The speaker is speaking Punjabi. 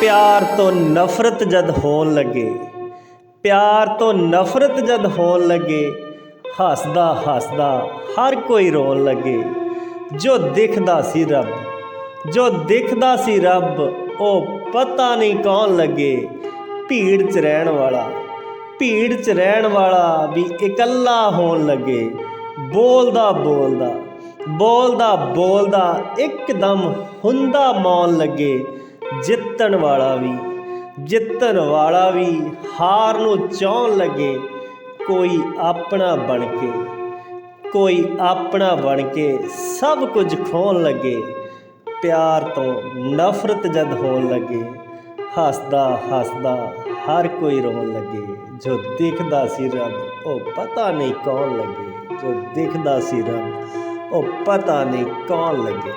ਪਿਆਰ ਤੋਂ ਨਫ਼ਰਤ ਜਦ ਹੋਣ ਲੱਗੇ, ਪਿਆਰ ਤੋਂ ਨਫ਼ਰਤ ਜਦ ਹੋਣ ਲੱਗੇ, ਹੱਸਦਾ ਹੱਸਦਾ ਹਰ ਕੋਈ ਰੋਣ ਲੱਗੇ। ਜੋ ਦਿਖਦਾ ਸੀ ਰੱਬ, ਜੋ ਦਿਖਦਾ ਸੀ ਰੱਬ, ਉਹ ਪਤਾ ਨਹੀਂ ਕੌਣ ਲੱਗੇ। ਭੀੜ 'ਚ ਰਹਿਣ ਵਾਲਾ, ਭੀੜ 'ਚ ਰਹਿਣ ਵਾਲਾ ਵੀ ਇਕੱਲਾ ਹੋਣ ਲੱਗੇ। ਬੋਲਦਾ ਬੋਲਦਾ ਬੋਲਦਾ ਬੋਲਦਾ ਇੱਕਦਮ ਹੁੰਦਾ ਮੌਨ ਲੱਗੇ। ਜਿੱਤਣ ਵਾਲਾ ਵੀ, ਜਿੱਤਣ ਵਾਲਾ ਵੀ ਹਾਰ ਨੂੰ ਚਾਹਣ ਲੱਗੇ, ਕੋਈ ਆਪਣਾ ਬਣ ਕੇ, ਕੋਈ ਆਪਣਾ ਬਣ ਕੇ ਸਭ ਕੁਝ ਖੋਣ ਲੱਗੇ, ਪਿਆਰ ਤੋਂ ਨਫ਼ਰਤ ਜਦ ਹੋਣ ਲੱਗੇ, ਹੱਸਦਾ ਹੱਸਦਾ ਹਰ ਕੋਈ ਰੋਣ ਲੱਗੇ, ਜੋ ਦੇਖਦਾ ਸੀ ਰੱਬ ਉਹ ਪਤਾ ਨਹੀਂ ਕੌਣ ਲੱਗੇ, ਜੋ ਦਿਖਦਾ ਸੀ ਰੱਬ ਉਹ ਪਤਾ ਨਹੀਂ ਕੌਣ ਲੱਗੇ।